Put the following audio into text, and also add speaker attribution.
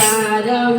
Speaker 1: Raghava